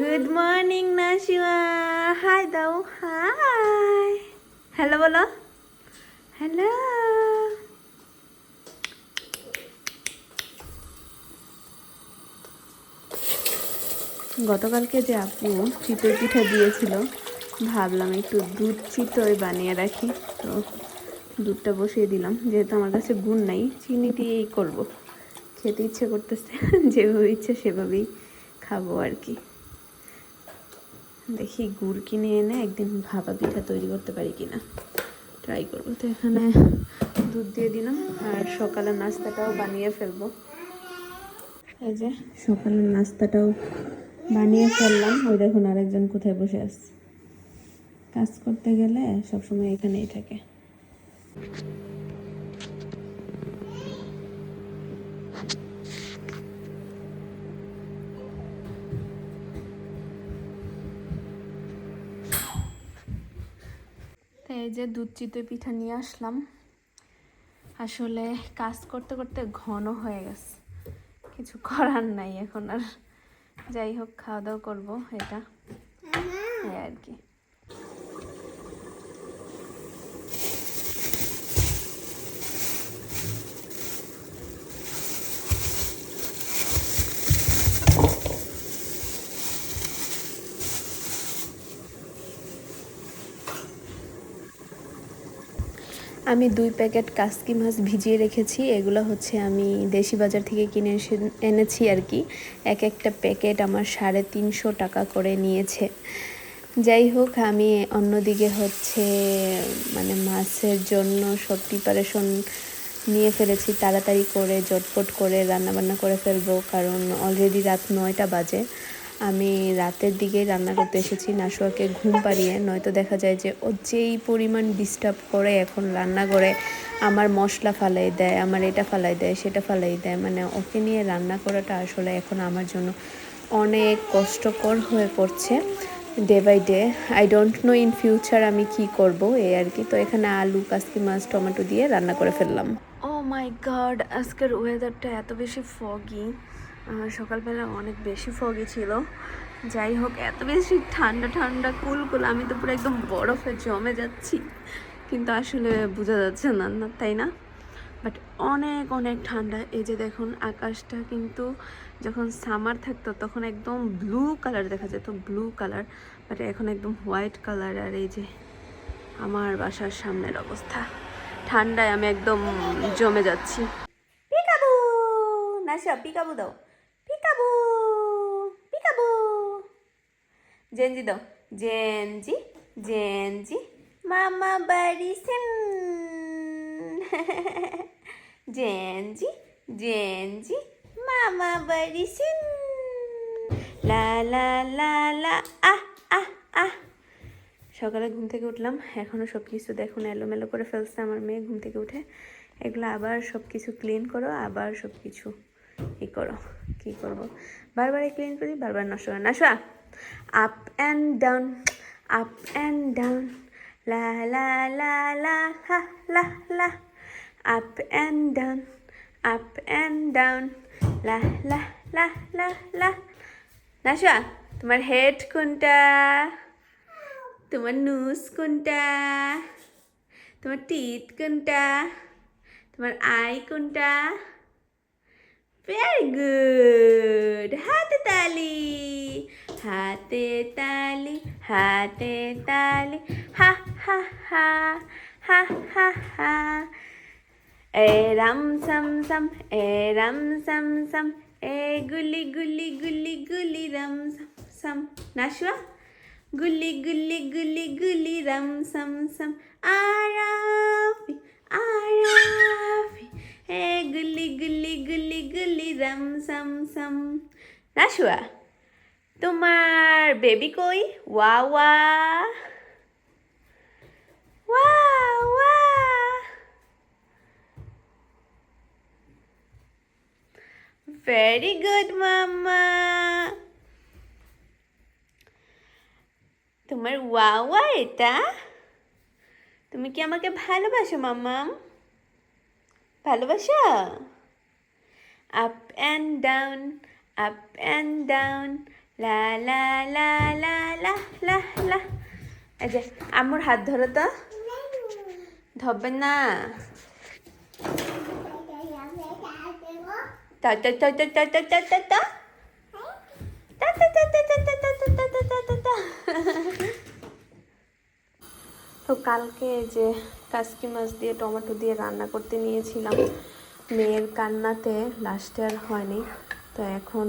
Good morning Nashima hi দাও hi hello বলো hello গতকালকে যে আপু চিতই পিঠা দিয়েছিল, ভাবলাম একটু দুধ চিতই বানিয়ে রাখি। তো দুধটা বসিয়ে দিলাম। যেহেতু আমার কাছে গুড় নাই, চিনি দিয়েই করব। খেতে ইচ্ছে করতেছে, যেভাবে ইচ্ছে সেভাবেই খাব আর কি। দেখি গুড় কিনে এনে একদিন ভাপা পিঠা তৈরি করতে পারি কিনা। ট্রাই করব। তো এখানে দুধ দিয়ে দিলাম, আর সকালের নাস্তাটাও বানিয়ে ফেলব। এই যে সকালের নাস্তাটাও বানিয়ে ফেললাম। ওই দেখুন আরেকজন কোথায় বসে আছে। কাজ করতে গেলে সবসময় এখানেই থাকে। এই যে দুধ চিতই পিঠা নিয়ে আসলাম। আসলে কাজ করতে করতে ঘন হয়ে গেছে। কিছু করার নাই এখন আর। যাই হোক, খাওয়া দাওয়া করব এটা। আর কি। আমি দুই প্যাকেট কাস্কি মাছ ভিজিয়ে রেখেছি। এগুলো হচ্ছে আমি দেশি বাজার থেকে কিনে এসে এনেছি আর কি। এক একটা প্যাকেট আমার সাড়ে তিনশো টাকা করে নিয়েছে। যাই হোক, আমি অন্যদিকে হচ্ছে মানে মাছের জন্য সব প্রিপারেশন নিয়ে ফেলেছি। তাড়াতাড়ি করে, জটপট করে রান্নাবান্না করে ফেলব, কারণ অলরেডি রাত নয়টা বাজে। আমি রাতের দিকেই রান্না করতে এসেছি নাশুয়াকে ঘুম পাড়িয়ে। নয়তো দেখা যায় যে ও যেই পরিমাণ ডিস্টার্ব করে এখন রান্না করে, আমার মশলা ফালাই দেয়, আমার এটা ফালাই দেয়, সেটা ফালাই দেয়। মানে ওকে নিয়ে রান্না করাটা আসলে এখন আমার জন্য অনেক কষ্টকর হয়ে পড়ছে day by day I don't know in future আমি কি করব এই আর কি। তো এখানে আলু, কাসকি মাছ, টমেটো দিয়ে রান্না করে ফেললাম। ও মাই গড আজকের ওয়েদারটা এত বেশি ফগি সকালবেলা অনেক বেশি ফগি ছিল। যাই হোক, এত বেশি ঠান্ডা ঠান্ডা, কুল কুল, আমি তো পুরো একদম বরফে জমে যাচ্ছি। কিন্তু আসলে বোঝা যাচ্ছে না না, তাই না? বাট অনেক অনেক ঠান্ডা। এই যে দেখুন, আকাশটা কিন্তু যখন সামার থাকতো, তখন একদম ব্লু কালার দেখা যেত ব্লু কালার বাট এখন একদম হোয়াইট কালার আর এই যে আমার বাসার সামনের অবস্থা। ঠান্ডায় আমি একদম জমে যাচ্ছি। পিকাবু! নাশা পিকাবু দাও। Peekaboo peekaboo. জেনজি দাও, জেনজি জেনজি। মামা বাড়ি সিন। জেনজি জেনজি, মামা বাড়ি সিন। লা লা লা লা, আহ আহ আহ। সকালে ঘুম থেকে উঠলাম এখনও সব কিছু দেখুন এলোমেলো করে ফেলছে আমার মেয়ে ঘুম থেকে উঠে। এগুলো আবার সব কিছু ক্লিন করো, আবার সব কিছু ই করো? কী করব? বারবার ক্লিন করি, বারবার নষ্ট করে। না শোয়া up and down up and down লা লা লা লা লা লা up and down up and down লা লা লা লা লা তোমার হেড কোনটা? তোমার নুস কোনটা? তোমার টিথ কোনটা? তোমার আই কোনটা? ভেরি গুড হাতে তালি হাতে তালি হাতে তালি হা হা হা হা হা হা এ রাম সাম সাম এ রাম সাম সাম এ গুলি গুলি গুলি গুলি রাম সাম সাম নাশুয়া গুলি গুলি গুলি গুলি রাম সাম সাম আরাফি আরাফি হে গুলি গুলি গুলি গুলি রাম সাম সাম। নাশুয়া তোমার বেবি কই? ওয়া ওয়া ওয়া ওয়া ভেরি গুড মামা তোমার ওয়াওয়া এটা? তুমি কি আমাকে ভালোবাসো, মাম্মাম? ভালোবাসো up and down up and down লা লা লা লা লা লা লা যে আম্মুর হাত ধরো তো ধরবেন না তা তা তা তা তা তা তা তা তা। তো কালকে যে কাসকি মাছ দিয়ে, টমেটো দিয়ে রান্না করতে নিয়েছিলাম। মেয়ের কান্নাতে লাস্টে আর হয়নি। তো এখন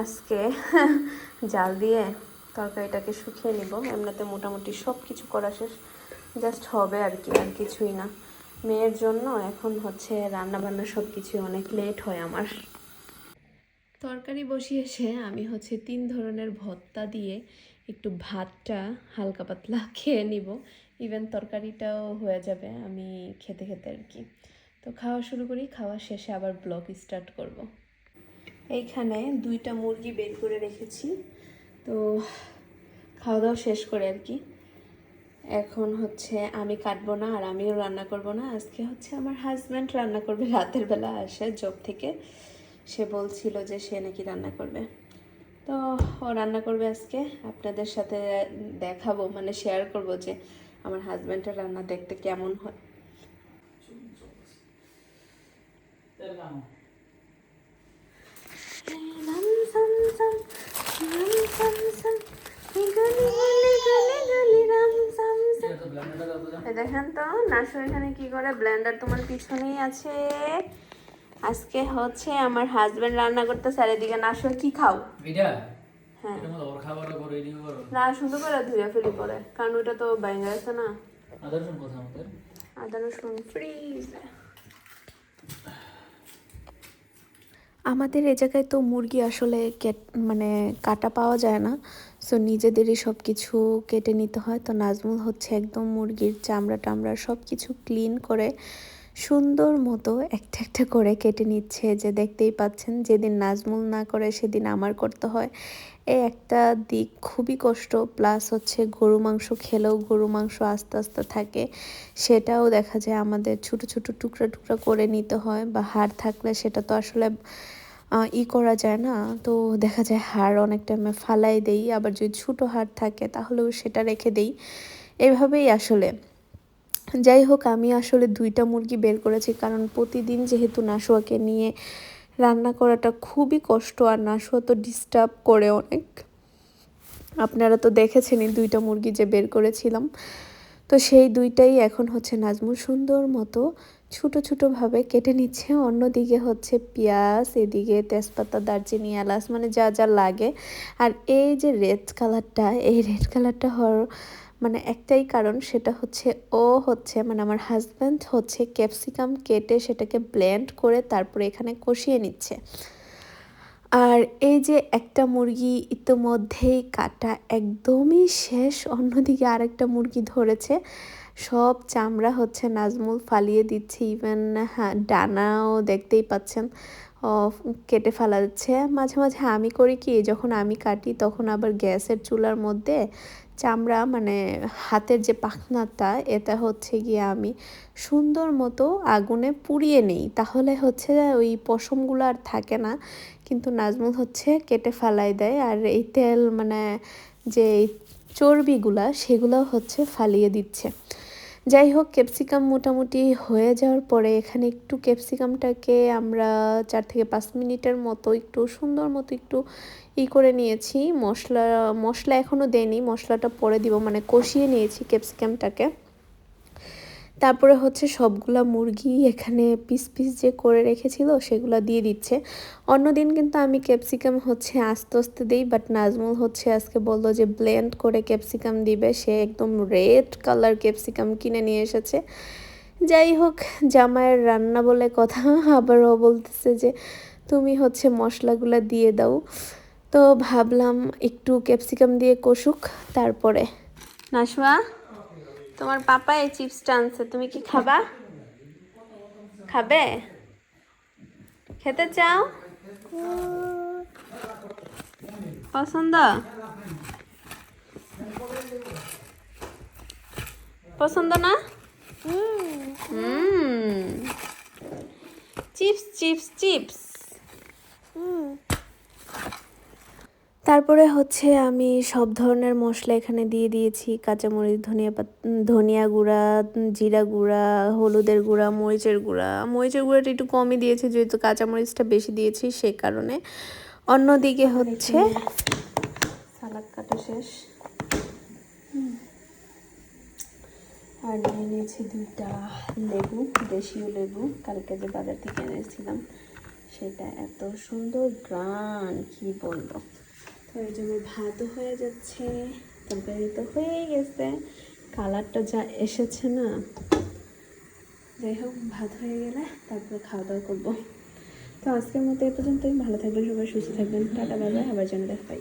আজকে জাল দিয়ে তরকারিটাকে শুকিয়ে নিব। এমনিতে মোটামুটি সব কিছু করা শেষ। জাস্ট হবে আর কি, আর কিছুই না। মেয়ের জন্য এখন হচ্ছে রান্না বান্না সব কিছু অনেক লেট হয় আমার। তরকারি বসিয়েছে আমি হচ্ছে তিন ধরনের ভর্তা দিয়ে একটু ভাতটা হালকা পাতলা খেয়ে নিব। ইভেন তরকারিটাও হয়ে যাবে আমি খেতে খেতে আর কি। তো খাওয়া শুরু করি, খাওয়া শেষে আবার ব্লগ স্টার্ট করব। এইখানে দুইটা মুরগি বের করে রেখেছি। তো খাওয়া দাওয়া শেষ করে আর কি। এখন হচ্ছে আমি কাটবো না আর আমিও রান্না করব না। আজকে হচ্ছে আমার হাজব্যান্ড রান্না করবে রাতের বেলা আসে জব থেকে। সে বলছিল যে সে নাকি রান্না করবে তো ও রান্না করবে আজকে আপনাদের সাথে দেখাবো মানে শেয়ার করব যে আমার হাজব্যান্ডের রান্না দেখতে কেমন হয় দেখেন তো নাসু এখানে কি করে ব্লেন্ডার তোমার পিছনেই আছে আজকে হচ্ছে আমার হাজবেন্ড রান্না করতে চারিদিকে নাসু কি খাও? এটা? হ্যাঁ। এদিকে না শুধু করে ধুয়ে ফেলি পরে কারণ ওইটা তো বাইঙ্গা আছে না। আদার শুন কথা আমাদের? আদা রসুন ফ্রিজ আমাদের এ জায়গায় তো মুরগি আসলে মানে কাটা পাওয়া যায় না। সো নিজেদেরই সব কিছু কেটে নিতে হয়। তো নাজমুল হচ্ছে একদম মুরগির চামড়া টামড়া সব কিছু ক্লিন করে সুন্দর মতো একটা একটা করে কেটে নিচ্ছে যে দেখতেই পাচ্ছেন, যেদিন নাজমুল না করে সেদিন আমার করতে হয়। এই একটা দিক খুবই কষ্ট, প্লাস হচ্ছে গরু মাংস খেলেও গরু মাংস আস্তে আস্তে থাকে। সেটাও দেখা যায় আমাদের ছোট ছোট টুকরা টুকরা করে নিতে হয়, বা হাড় থাকলে সেটা তো আসলে ই করা যায় না। তো দেখা যায় হাড় অনেক টাইমে ফালাই দেই, আবার যদি ছোটো হাড় থাকে তাহলেও সেটা রেখে দেই। এভাবেই আসলে। যাই হোক আমি আসলে দুইটা মুরগি বের করেছি কারণ প্রতিদিন যেহেতু নাশোয়াকে নিয়ে রান্না করাটা খুবই কষ্ট আর নাশোয়া তো ডিস্টার্ব করে অনেক। আপনারা তো দেখেছেনই দুইটা মুরগি যে বের করেছিলাম। তো সেই দুইটাই এখন হচ্ছে নাজমুল সুন্দর মতো ছোটো ছোটোভাবে কেটে নিচ্ছে। অন্যদিকে হচ্ছে পেঁয়াজ, এদিকে তেজপাতা, দারচিনি, এলাচ মানে যা যা লাগে। আর এই যে রেড কালারটা এই রেড কালারটা হওয়ার মানে একটাই কারণ সেটা হচ্ছে ও হচ্ছে মানে আমার হাজব্যান্ড হচ্ছে ক্যাপসিকাম কেটে সেটাকে ব্লেন্ড করে তারপরে এখানে কষিয়ে নিচ্ছে। আর এই যে একটা মুরগি ইতোমধ্যেই কাটা একদমই শেষ, অন্যদিকে আরেকটা মুরগি ধরেছে, সব চামড়া হচ্ছে নাজমুল ফালিয়ে দিচ্ছে ইভেন হ্যাঁ ডানাও দেখতেই পাচ্ছেন কেটে ফেলা যাচ্ছে মাঝে মাঝে আমি করি কি, যখন আমি কাটি তখন আবার গ্যাসের চুলার মধ্যে চামড়া মানে হাতের যে পাখনাটা, এটা হচ্ছে গিয়ে আমি সুন্দর মতো আগুনে পুড়িয়ে নেই। তাহলে হচ্ছে ওই পশমগুলো আর থাকে না, কিন্তু নাজমুল হচ্ছে কেটে ফালাই দেয়। আর এই তেল মানে যে চর্বিগুলা, সেগুলো হচ্ছে ফালিয়ে দিচ্ছে। যাই হোক ক্যাপসিকাম মোটামুটি হয়ে যাওয়ার পরে এখানে একটু ক্যাপসিকামটাকে আমরা চার থেকে পাঁচ মিনিটের মতো একটু সুন্দর মতো একটু ই করে নিয়েছি। মশলা মশলা এখনও দেয়নি মশলাটা পরে দিব মানে কষিয়ে নিয়েছি ক্যাপসিকামটাকে। তারপরে হচ্ছে সবগুলা মুরগি এখানে পিস পিস যে করে রেখেছিল সেগুলা দিয়ে দিচ্ছে। অন্যদিন কিন্তু আমি ক্যাপসিকাম হচ্ছে আস্তে আস্তে দিই বাট নাজমুল হচ্ছে আজকে বলল যে ব্লেন্ড করে ক্যাপসিকাম দিবে। সে একদম রেড কালার ক্যাপসিকাম কিনে নিয়ে এসেছে। যাই হোক, জামাইয়ের রান্না বলে কথা, আবার ও বলতেছে যে তুমি হচ্ছে মশলাগুলা দিয়ে দাও। তো ভাবলাম একটু ক্যাপসিকাম দিয়ে কষুক, তারপরে। নাশোয়া তোমার পাপা এই চিপসটা আনছে, তুমি কি খাবা? খাবে? খেতে চাও? পছন্দ? পছন্দ না? Chips chips chips. তারপরে হচ্ছে আমি সব ধরনের মশলা এখানে দিয়ে দিয়েছি। কাঁচামরিচ ধনিয়া পাত ধনিয়া গুঁড়া জিরা গুঁড়া হলুদের গুঁড়া মরিচের গুঁড়া। মরিচের গুঁড়াটা একটু কমই দিয়েছি যেহেতু কাঁচামরিচটা বেশি দিয়েছি সে কারণে। অন্যদিকে হচ্ছে সালাদ কাটা শেষ। আর নিয়ে নিয়েছি দুইটা লেবু দেশীয় লেবু। কালকে যে বাজার থেকে এনেছিলাম সেটা এত সুন্দর গ্রান কি বলব? এই জন্য ভাতও হয়ে যাচ্ছে, তরকারি তো হয়েই গেছে, কালারটা যা এসেছে না। যাই হোক, ভাত হয়ে গেলে তারপরে খাওয়া দাওয়া করব। তো আজকের মতো এ পর্যন্তই। ভালো থাকবেন সবাই, সুস্থ থাকবেন। টাটা বাবাই আবার জন্য দেখ পাই